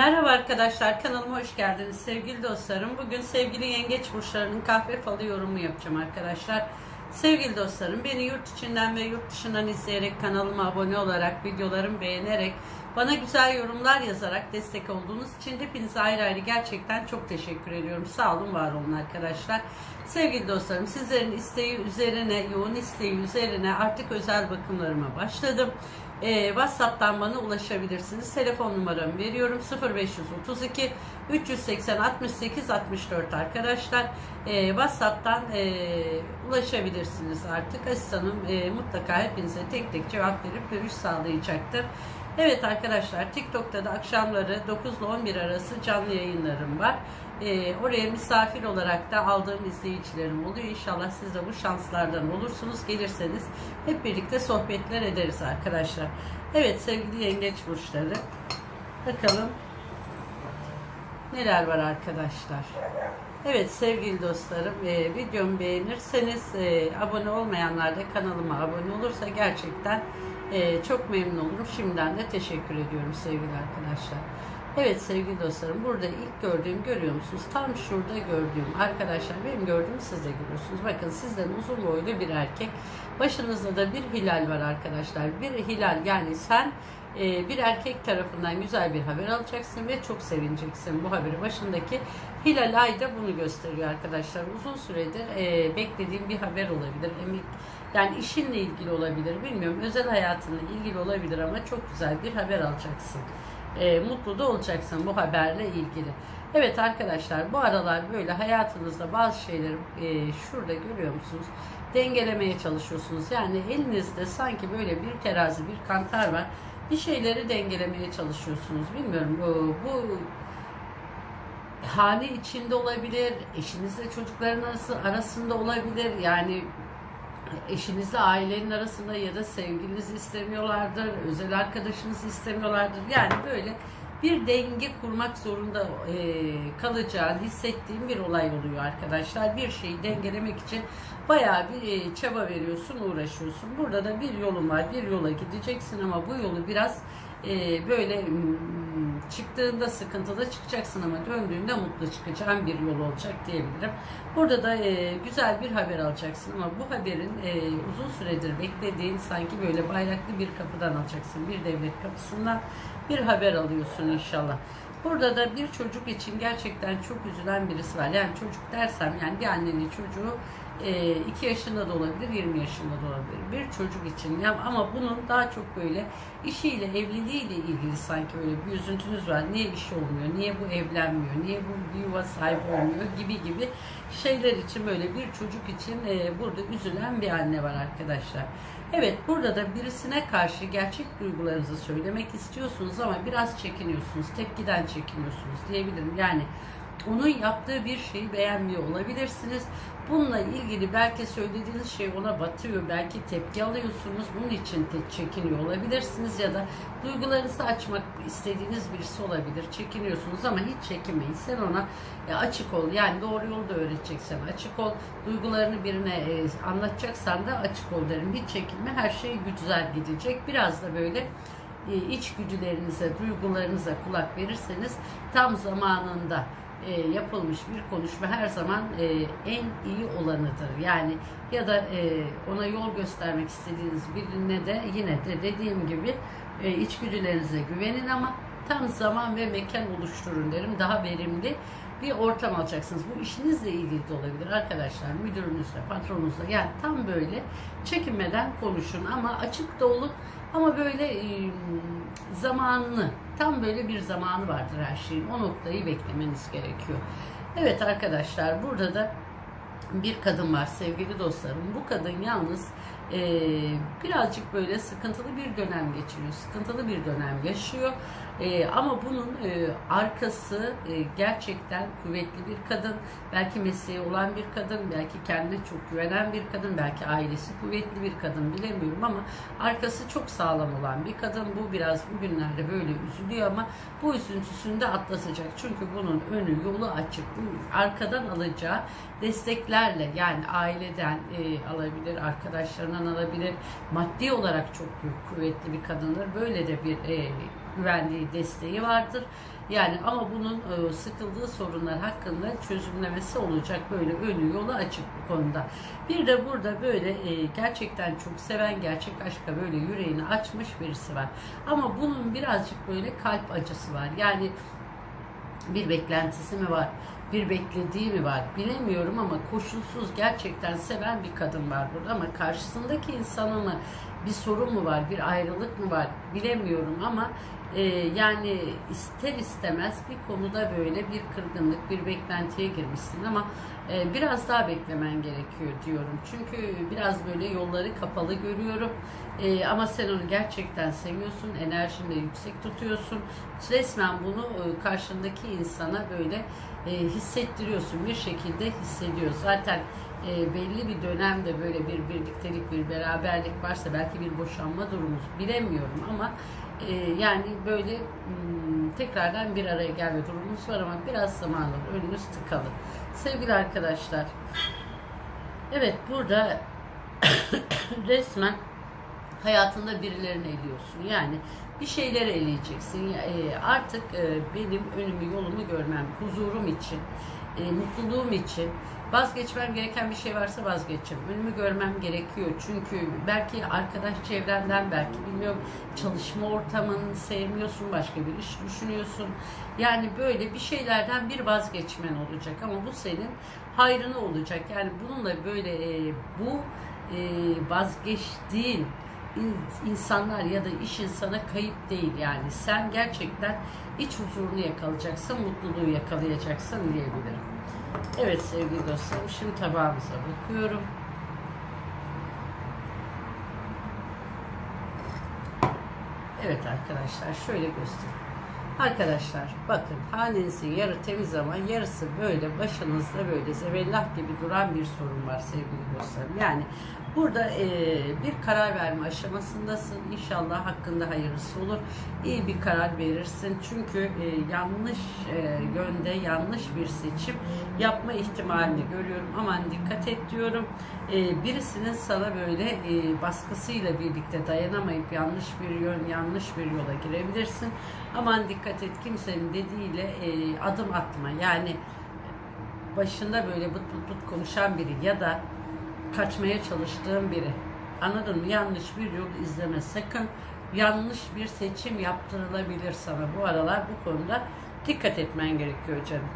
Merhaba arkadaşlar kanalıma hoş geldiniz sevgili dostlarım. Bugün sevgili yengeç burçlarının kahve falı yorumu yapacağım arkadaşlar. Sevgili dostlarım beni yurt içinden ve yurt dışından izleyerek kanalıma abone olarak videolarımı beğenerek bana güzel yorumlar yazarak destek olduğunuz için hepinize ayrı ayrı gerçekten çok teşekkür ediyorum. Sağ olun var olun arkadaşlar. Sevgili dostlarım sizlerin isteği üzerine yoğun isteği üzerine artık özel bakımlarıma başladım. Ee, WhatsApp'tan bana ulaşabilirsiniz. Telefon numaramı veriyorum 0532 380 68 64 arkadaşlar. Ee, WhatsApp'tan e, ulaşabilirsiniz artık. Asistanım e, mutlaka hepinize tek tek cevap verip görüş sağlayacaktır. Evet arkadaşlar TikTok'ta da akşamları 9 ile 11 arası canlı yayınlarım var. Ee, oraya misafir olarak da aldığım izleyicilerim oluyor. İnşallah siz de bu şanslardan olursunuz. Gelirseniz hep birlikte sohbetler ederiz arkadaşlar. Evet sevgili yengeç burçları. Bakalım neler var arkadaşlar. Evet sevgili dostlarım e, videomu beğenirseniz e, abone olmayanlar da kanalıma abone olursa gerçekten e, çok memnun olurum. Şimdiden de teşekkür ediyorum sevgili arkadaşlar. Evet sevgili dostlarım burada ilk gördüğüm görüyor musunuz? Tam şurada gördüğüm arkadaşlar benim gördüğümü siz de görüyorsunuz. Bakın sizden uzun boylu bir erkek. Başınızda da bir hilal var arkadaşlar. Bir hilal yani sen e, bir erkek tarafından güzel bir haber alacaksın ve çok sevineceksin bu haberi. Başındaki hilal ay da bunu gösteriyor arkadaşlar. Uzun süredir e, beklediğim bir haber olabilir. Emek, yani işinle ilgili olabilir bilmiyorum. Özel hayatınla ilgili olabilir ama çok güzel bir haber alacaksın e, mutlu da olacaksın bu haberle ilgili. Evet arkadaşlar bu aralar böyle hayatınızda bazı şeyleri e, şurada görüyor musunuz? Dengelemeye çalışıyorsunuz. Yani elinizde sanki böyle bir terazi, bir kantar var. Bir şeyleri dengelemeye çalışıyorsunuz. Bilmiyorum bu, bu hane içinde olabilir, eşinizle çocukların arası, arasında olabilir. Yani eşinizle ailenin arasında ya da sevgiliniz istemiyorlardır, özel arkadaşınız istemiyorlardır. Yani böyle bir denge kurmak zorunda e, kalacağını hissettiğim bir olay oluyor arkadaşlar. Bir şeyi dengelemek için bayağı bir e, çaba veriyorsun, uğraşıyorsun. Burada da bir yolun var, bir yola gideceksin ama bu yolu biraz e, böyle hmm, çıktığında sıkıntıda çıkacaksın ama döndüğünde mutlu çıkacağın bir yol olacak diyebilirim. Burada da e, güzel bir haber alacaksın ama bu haberin e, uzun süredir beklediğin sanki böyle bayraklı bir kapıdan alacaksın. Bir devlet kapısından bir haber alıyorsun inşallah. Burada da bir çocuk için gerçekten çok üzülen birisi var. Yani çocuk dersem yani bir annenin çocuğu 2 yaşında da olabilir, 20 yaşında da olabilir. Bir çocuk için ya ama bunun daha çok böyle işiyle, evliliğiyle ilgili sanki böyle bir üzüntünüz var. Niye iş olmuyor? Niye bu evlenmiyor? Niye bu bir yuva sahibi olmuyor? Gibi gibi şeyler için böyle bir çocuk için e, burada üzülen bir anne var arkadaşlar. Evet burada da birisine karşı gerçek duygularınızı söylemek istiyorsunuz ama biraz çekiniyorsunuz. Tepkiden çekiniyorsunuz diyebilirim. Yani onun yaptığı bir şeyi beğenmiyor olabilirsiniz. Bununla ilgili belki söylediğiniz şey ona batıyor, belki tepki alıyorsunuz. Bunun için de çekiniyor olabilirsiniz ya da duygularınızı açmak istediğiniz birisi olabilir. Çekiniyorsunuz ama hiç çekinmeyin. Sen ona açık ol. Yani doğru yolda öğreteceksen açık ol. Duygularını birine e, anlatacaksan da açık ol derim. Hiç çekinme. Her şey güzel gidecek. Biraz da böyle e, içgüdülerinize, duygularınıza kulak verirseniz tam zamanında e, yapılmış bir konuşma her zaman e, en iyi olanıdır. Yani ya da e, ona yol göstermek istediğiniz birine de yine de dediğim gibi e, içgüdülerinize güvenin ama tam zaman ve mekan oluşturun derim. Daha verimli bir ortam alacaksınız. Bu işinizle ilgili de olabilir arkadaşlar. Müdürünüzle, patronunuzla. Yani tam böyle çekinmeden konuşun ama açık da olun ama böyle e, zamanlı, tam böyle bir zamanı vardır her şeyin. O noktayı beklemeniz gerekiyor. Evet arkadaşlar burada da bir kadın var sevgili dostlarım. Bu kadın yalnız e, birazcık böyle sıkıntılı bir dönem geçiriyor. Sıkıntılı bir dönem yaşıyor. E, ama bunun e, arkası e, gerçekten kuvvetli bir kadın. Belki mesleği olan bir kadın, belki kendine çok güvenen bir kadın, belki ailesi kuvvetli bir kadın bilemiyorum ama arkası çok sağlam olan bir kadın. Bu biraz bugünlerde böyle üzülüyor ama bu üzüntüsünü de atlatacak. Çünkü bunun önü, yolu açık. Arkadan alacağı desteklerle yani aileden e, alabilir, arkadaşlarından alabilir. Maddi olarak çok büyük, kuvvetli bir kadındır. Böyle de bir e, güvenliği, desteği vardır. Yani ama bunun e, sıkıldığı sorunlar hakkında çözümlemesi olacak böyle önü yolu açık bu konuda. Bir de burada böyle e, gerçekten çok seven gerçek aşka böyle yüreğini açmış birisi var. Ama bunun birazcık böyle kalp acısı var. Yani bir beklentisi mi var? Bir beklediği mi var? Bilemiyorum ama koşulsuz gerçekten seven bir kadın var burada ama karşısındaki insana mı bir sorun mu var? Bir ayrılık mı var? Bilemiyorum ama e, yani ister istemez bir konuda böyle bir kırgınlık, bir beklentiye girmişsin ama e, biraz daha beklemen gerekiyor diyorum. Çünkü biraz böyle yolları kapalı görüyorum. E, ama sen onu gerçekten seviyorsun, enerjini yüksek tutuyorsun. Resmen bunu e, karşındaki insana böyle e, hissettiriyorsun, bir şekilde hissediyor. Zaten e, belli bir dönemde böyle bir birliktelik, bir beraberlik varsa belki bir boşanma durumu bilemiyorum ama e, yani böyle hmm, tekrardan bir araya gelme durumumuz var ama biraz zaman alır. Önünüz tıkalı. Sevgili arkadaşlar, evet burada resmen hayatında birilerini eliyorsun. Yani bir şeyleri eleyeceksin. E, artık e, benim önümü yolumu görmem, huzurum için, e, mutluluğum için vazgeçmem gereken bir şey varsa vazgeçeceğim. Önümü görmem gerekiyor. Çünkü belki arkadaş çevrenden, belki bilmiyorum çalışma ortamını sevmiyorsun, başka bir iş düşünüyorsun. Yani böyle bir şeylerden bir vazgeçmen olacak ama bu senin hayrına olacak. Yani bununla böyle e, bu e, vazgeçtiğin in- insanlar ya da iş insana kayıp değil yani. Sen gerçekten iç huzurunu yakalayacaksın, mutluluğu yakalayacaksın diyebilirim. Evet sevgili dostlarım, şimdi tabağımıza bakıyorum. Evet arkadaşlar, şöyle göstereyim. Arkadaşlar bakın hanenizin yarı temiz ama yarısı böyle başınızda böyle zebellah gibi duran bir sorun var sevgili dostlarım. Yani burada e, bir karar verme aşamasındasın. İnşallah hakkında hayırlısı olur. İyi bir karar verirsin. Çünkü e, yanlış e, yönde yanlış bir seçim yapma ihtimalini görüyorum. Aman dikkat et diyorum. E, birisinin sana böyle e, baskısıyla birlikte dayanamayıp yanlış bir yön, yanlış bir yola girebilirsin. Aman dikkat et kimsenin dediğiyle e, adım atma. Yani başında böyle bıt bıt bıt konuşan biri ya da kaçmaya çalıştığın biri. Anladın mı? Yanlış bir yol izleme sakın. Yanlış bir seçim yaptırılabilir sana. Bu aralar bu konuda dikkat etmen gerekiyor canım.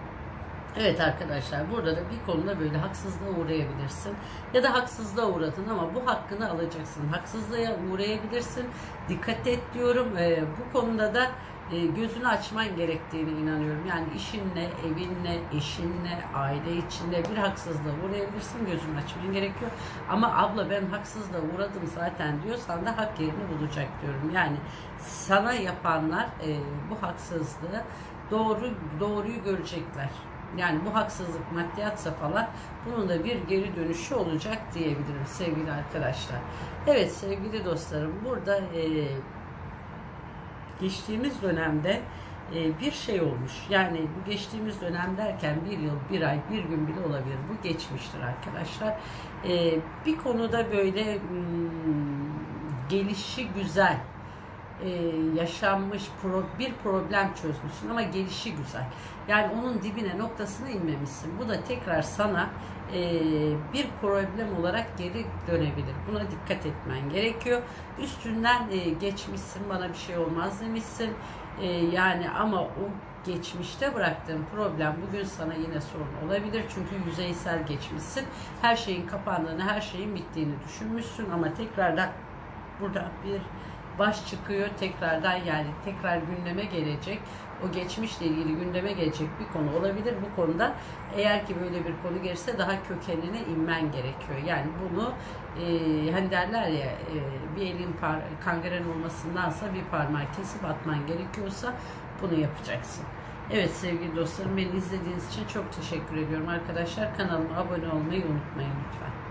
Evet arkadaşlar burada da bir konuda böyle haksızlığa uğrayabilirsin. Ya da haksızlığa uğradın ama bu hakkını alacaksın. Haksızlığa uğrayabilirsin. Dikkat et diyorum. Ee, bu konuda da e, gözünü açman gerektiğini inanıyorum. Yani işinle, evinle, eşinle, aile içinde bir haksızlığa uğrayabilirsin. Gözünü açman gerekiyor. Ama abla ben haksızlığa uğradım zaten diyorsan da hak yerini bulacak diyorum. Yani sana yapanlar e, bu haksızlığı doğru doğruyu görecekler. Yani bu haksızlık maddiyatsa falan bunun da bir geri dönüşü olacak diyebilirim sevgili arkadaşlar. Evet sevgili dostlarım burada e, geçtiğimiz dönemde e, bir şey olmuş. Yani geçtiğimiz dönem derken bir yıl, bir ay, bir gün bile olabilir. Bu geçmiştir arkadaşlar. E, bir konuda böyle hmm, gelişi güzel, e, yaşanmış pro, bir problem çözmüşsün ama gelişi güzel. Yani onun dibine noktasına inmemişsin. Bu da tekrar sana e, bir problem olarak geri dönebilir. Buna dikkat etmen gerekiyor. Üstünden e, geçmişsin bana bir şey olmaz demişsin. E, yani ama o geçmişte bıraktığın problem bugün sana yine sorun olabilir. Çünkü yüzeysel geçmişsin. Her şeyin kapandığını, her şeyin bittiğini düşünmüşsün ama tekrardan burada bir baş çıkıyor tekrardan yani tekrar gündeme gelecek o geçmişle ilgili gündeme gelecek bir konu olabilir bu konuda eğer ki böyle bir konu gelirse daha kökenine inmen gerekiyor yani bunu e, hani derler ya e, bir elin par kangren olmasındansa bir parmağı kesip atman gerekiyorsa bunu yapacaksın. Evet sevgili dostlarım beni izlediğiniz için çok teşekkür ediyorum arkadaşlar. Kanalıma abone olmayı unutmayın lütfen.